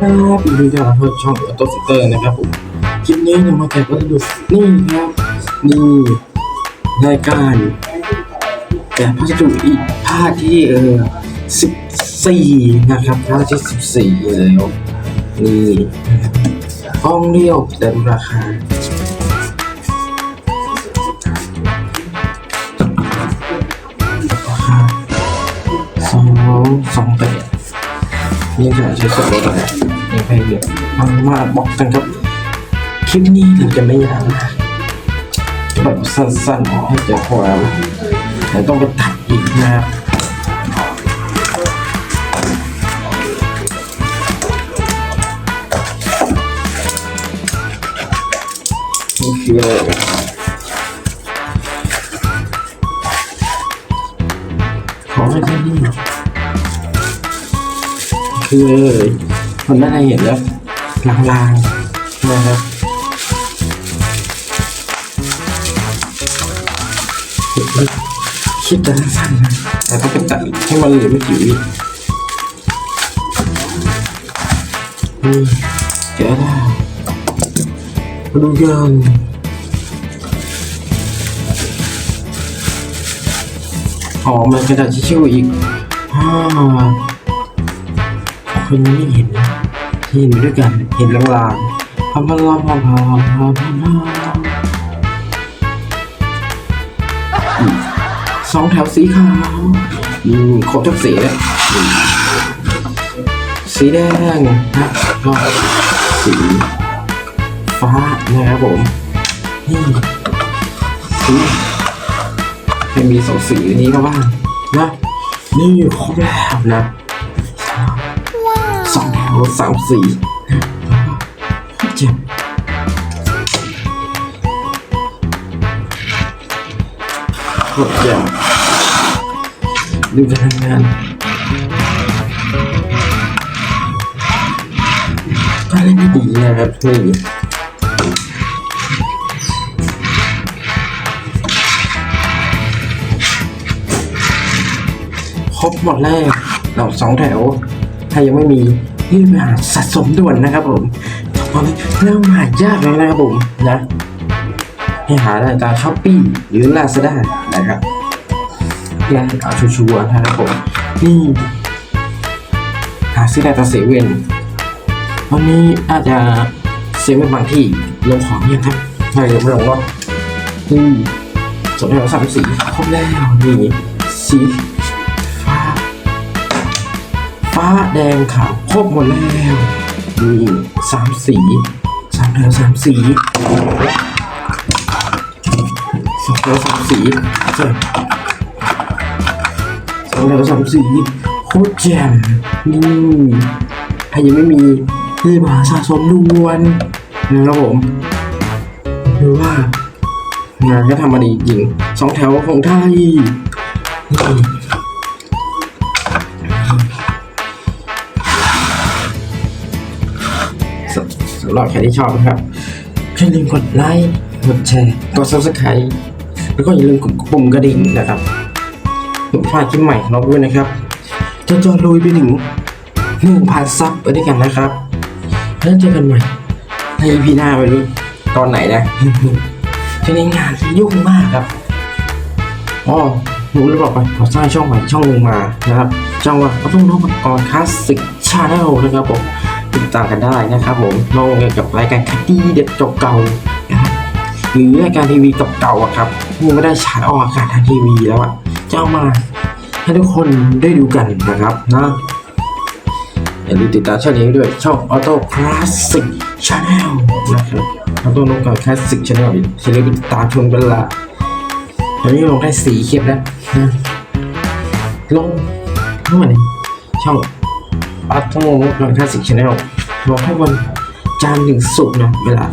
ครับยินดีต้อนรับเข้าช่องออโต้ฟิเตอร์นะครับผมคลิปนี้นำมาแจกวัสดุนี่ครับนี่รายการแจกพัสดุอีกภาคที่เออสิบสี่นะครับภาคที่สิบสี่แล้วนี่ห้องเดียวแต่ดูราคาราคาสองสองแปด นี่จะใช้ส่วนลดอะไรนี่ให้เยอะมามาบอกกันครับ คลิปนี้เราจะไม่ยาวนะแบบสั้นๆให้เจอความแต่ต้องไปตัดอีกนะครับนี่คืออไรขอให้ที่นี่ คือมันน่าจะเห็นแล้วลางๆนะครับคิดแต่สั้นนะแต่ต้องไปตัดให้มันเหลือไม่กี่วินี่แกะได้มาดูกันอ๋อมันกระดาษทิชชู่อีกอ่า คนยังไม่เห็นนะที่เห็นด้วยกันเห็นลางๆพัมพัมพัมพัมพัมพัมสองแถวสีขาวอืมครบทุกสีเลยสีแดงนะก็สีฟ้านะครับผมนี่สีให้มีสองสีนี้ก็บ้างนะนี่ครบแล้วนะ สองแถวสามสี่เจ็บโคตรเจ็บดูการทำงานก็เล่นดีนะครับนี่ครบหมดแล้วเราสองแถว ถ้ายังไม่มี รีบไปหาสะสมด่วนนะครับผมตอนนี้เริ่มหายากแล้วนะครับผมนะให้หาได้ตามช้อปปี้หรือลาซาด้านะครับเพื่อให้เอาชัวร์นะครับผมนี่หาซื้อได้ตามเซเว่นวันนี้อาจจะเซเว่นบางที่ลงของยังครับไม่ลงไม่ลงหรอกนี่สองแถวสามสีครบแล้วนี่สี ฟ้าแดงขาวครบหมดแล้วนี่สามสีสามแถวสามสีสองแถวสามสีสองแถวสามสีโคตรแจ่มนี่ถ้ายังไม่มีรีบหาสะสมด่วนนะครับผมหรือว่างานก็ทำมาดีจริงสองแถวของไทยนี่ำหรับใครที่ชอบนะครับอย่าลืมกดไลค์กดแชร์กด subscribe แล้วก็อย่าลืมกดปุ่มกระดิ่งนะครับเพื่อพลาดคลิปใหม่ของเราด้วยนะครับจะจอลุยไปถึงหนึ่งพันซับไปด้วยกันนะครับ แล้วเจอกันใหม่ใน EP หน้าวันนี้ตอนไหนนะทีนี้งานยุ่งมากครับอ๋อรู้หรือเปล่าไปขอสร้างช่องใหม่ช่องหนึ่งมานะครับช่องว่าเขาต้องน้องออนคลาสสิกชาแนลนะครับผม ติดตามกันได้นะครับผมลงเกี่ยวกับรายการคดีเด็ดเก่าๆนะหรือรายการทีวีเก่าๆอะครับที่ไม่ได้ฉายออกอากาศทางทีวีแล้วอะจะเอามาให้ทุกคนได้ดูกันนะครับนะอย่าลืมติดตามช่องนี้ด้วยช่อง Auto Classic Channel นะครับ Auto นก Classic Channel อย่าลืมติดตามชมกันละตอนนี้ลงได้สี่คลิปแล้วนะลงเมื่อไหร่ช่อง อัพทั้งโมงลงท่าสิชแนลลงให้วันจันทร์ถึงศุกร์นะเวลา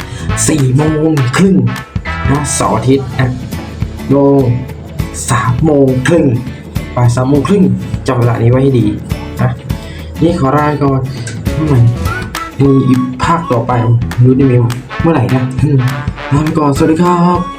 สี่โมงครึ่งนะเสาร์อาทิตย์นะลงสามโมงครึ่งบ่ายสามโมงครึ่งจำเวลานี้ไว้ให้ดีนะนี่ขอลาไปก่อนเมื่อไหร่มีอีกภาคต่อไปรู้ได้ไหมว่าเมื่อไหร่นะลาไปก่อนสวัสดีครับ